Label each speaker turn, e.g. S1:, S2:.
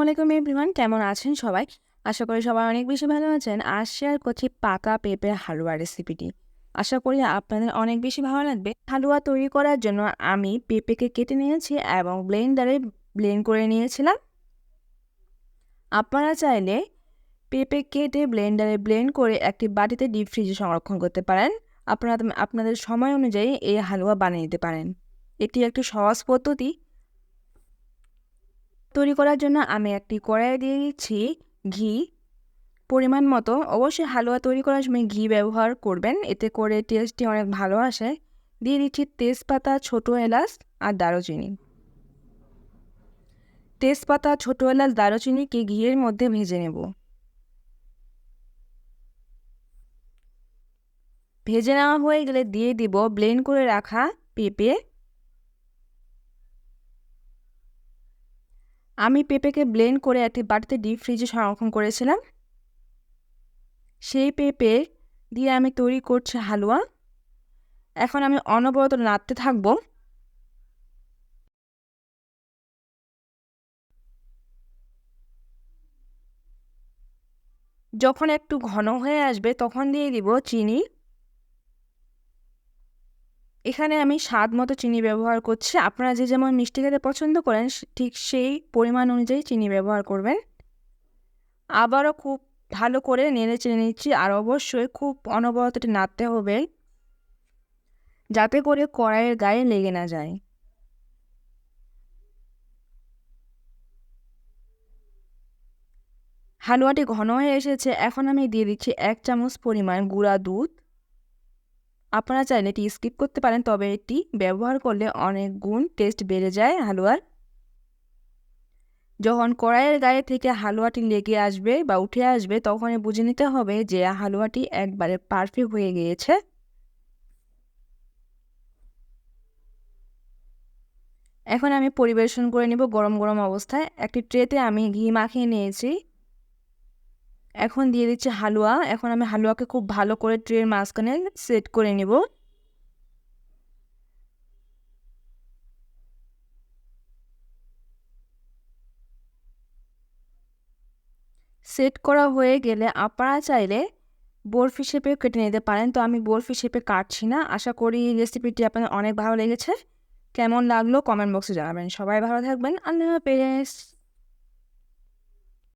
S1: আলাইকুম এভরিওয়ান কেমন আছেন সবাই? আশা করি সবাই অনেক বেশি ভালো আছেন। আজ শেয়ার করছি পাকা পেঁপে হালুয়া রেসিপিটি আশা করি আপনাদের অনেক বেশি ভালো লাগবে। হালুয়া তৈরি করার জন্য আমি পেঁপেকে কেটে নিয়েছি এবং ব্লেন্ডারে ব্লেন্ড করে নিয়েছিলাম। আপনারা চাইলে পেঁপে কেটে ব্লেন্ডারে ব্লেন্ড করে একটি বাটিতে ডিপ ফ্রিজে সংরক্ষণ করতে পারেন। আপনারা, আপনাদের সময় অনুযায়ী এই হালুয়া বানিয়ে নিতে পারেন। এটি একটি সহজ পদ্ধতি। তৈরি করার জন্য আমি একটি কড়াই দিয়ে দিচ্ছি ঘি। পরিমাণ মতো। অবশ্যই হালুয়া তৈরি করার সময় ঘি ব্যবহার করবেন। এতে করে টেস্টটি অনেক ভালো আসে। দিয়ে দিচ্ছি তেজপাতা, ছোটো এলাচ আর দারুচিনি। তেজপাতা, ছোটো এলাচ, দারুচিনিকে ঘিয়ের মধ্যে ভেজে নেব। ভেজে নেওয়া হয়ে গেলে দিয়ে দিব ব্লেন্ড করে রাখা পেঁপে। আমি পেঁপেকে ব্লেন্ড করে একটি বাটিতে ডিপ ফ্রিজে সংরক্ষণ করেছিলাম। সেই পেঁপে দিয়ে আমি তৈরি করছি হালুয়া। এখন আমি অনবরত নাড়তে থাকব। যখন একটু ঘন হয়ে আসবে, তখন দিয়ে দিব চিনি। এখানে আমি স্বাদ মতো চিনি ব্যবহার করছি। আপনারা যে যেমন মিষ্টি খেতে পছন্দ করেন ঠিক সেই পরিমাণ অনুযায়ী চিনি ব্যবহার করবেন। আবারও খুব ভালো করে নেড়ে চেড়ে নিচ্ছি আর অবশ্যই খুব অনবরত নাড়তে হবে যাতে করে কড়াইয়ের গায়ে লেগে না যায়। হালুয়াটি ঘন হয়ে এসেছে। এখন আমি দিয়ে দিচ্ছি এক চামচ পরিমাণ গুঁড়া দুধ। আপনারা চাইলে এটি স্কিপ করতে পারেন, তবে এটি ব্যবহার করলে অনেক গুণ টেস্ট বেড়ে যায় হালুয়ার। যখন কড়াইয়ের গায়ে থেকে হালুয়াটি লেগে আসবে বা উঠে আসবে, তখনই বুঝে নিতে হবে যে হালুয়াটি একবারে পারফেক্ট হয়ে গিয়েছে। এখন আমি পরিবেশন করে নেব গরম গরম অবস্থায়। একটি ট্রেতে আমি ঘি মাখিয়ে নিয়েছি। এখন দিয়ে দিচ্ছি হালুয়া। এখন আমি হালুয়াকে খুব ভালো করে ট্রের মাঝখানে সেট করে নেব। সেট করা হয়ে গেলে আপনারা চাইলে বরফি শেপে কেটে নিতে পারেন। তো আমি বরফি শেপে কাটছি না। আশা করি রেসিপিটি আপনাদের অনেক ভালো লেগেছে। কেমন লাগল কমেন্ট বক্সে জানাবেন। সবাই ভালো থাকবেন। আল্লাহ হাফেজ।